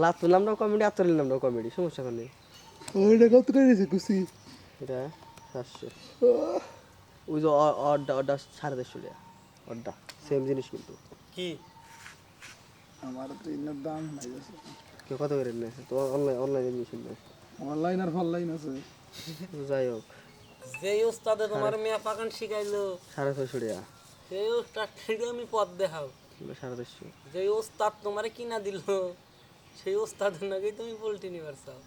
লাতুর নামটাও কমেডি আতরের নামটাও কমেডি সমস্যা নেই। ওইটা কত করে দিয়েছে কুসি? এটা সাতশো। ওই যে অড্ডা অড্ডা সাড়ে চারশো টাকা। অড্ডা সেম জিনিস কিন্তু। কি? আমার তো ইনার দাম নাই কত করে নেয়? তো অনলাইন অনলাইনে জিনিস নেয়। অনলাইন আর ফনলাইন আছে। যাই হোক। যেই ওস্তাদে তোমার মেয়া পাকান শিখাইলো সাড়ে ছয়শো টাকা। সেই ওস্তাদ থেকে আমি পথ দেখাও। সাড়ে চারশো যেই ওস্তাদ তোমারে কিনা দিল সেই ওস্তাদের নাকি তুমি পোল্ট্রি নিবার চাও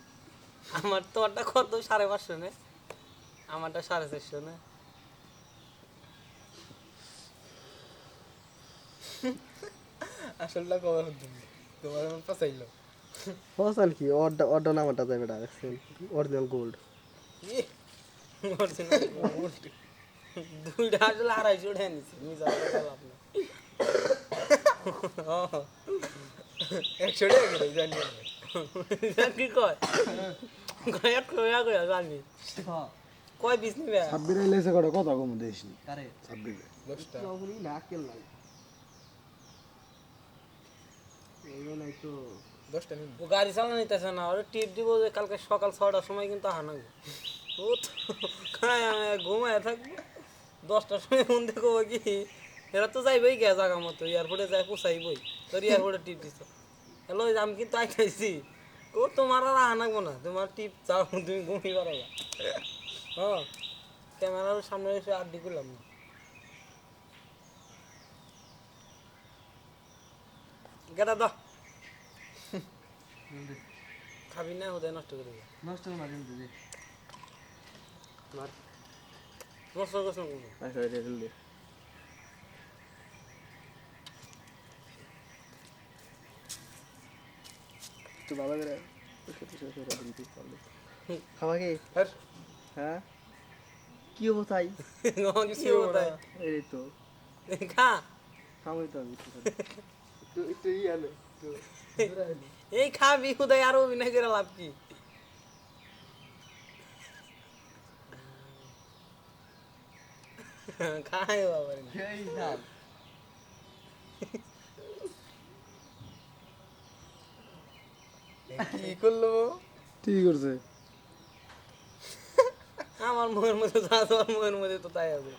আমার তো ওটা কত সাড়ে পাঁচশো নে। আমারটা সাড়ে চারশো না। আসলটা কবার তোমার আমার পাচাইলো। কি? নামাটা যাবে এটা দেখছেন? Original gold. দুইটা আসলে আড়াইশো উঠে নিছি মিজা লাভ না একশো টাকা জানি কি কয়? কয় জানি। কয় বিশ নিবে? কটা? কম নি? দশটা। না কেল নাই গাড়ি চালানো নিতেছে না ওরা টিপ দিব যে কালকে সকাল ছটার সময় কিন্তু আহা নাগো। ও ঘুমায় থাকব। দশটার সময় ফোন দেখো কি এরা তো যাইবই গে জায়গা মতো এয়ারপোর্টে যায় পোষাইবই তোর এয়ারপোর্টে টিপ দিছ। হ্যালো আমি কিন্তু আইতাইছি ও তোমার আর আহা নাগবো না। তোমার টিপ চাও তুমি ঘুমিয়ে পারবা হ্যাঁ ক্যামেরার সামনে এসে আড্ডি করলাম। না গেটা দাও। খাবি না ওদের নষ্ট করে দেবে। নষ্ট না কিন্তু যে নষ্ট করছ না আচ্ছা এটা তো বাবা করে খাওয়া কি? হ্যাঁ। কি হব তাই? কিছু কোথায় এই তো। খা। খাওয়াই তো আমি একটু একটু ইয়ে নে, একটু এই খাবি কোথায় আর অভিনয় করে লাভ কি? খাই বাবা রে। এই না কি করল ঠিক করছে। আমার মনের মধ্যে যা তোমার মুখের মধ্যে তো তাই আছে।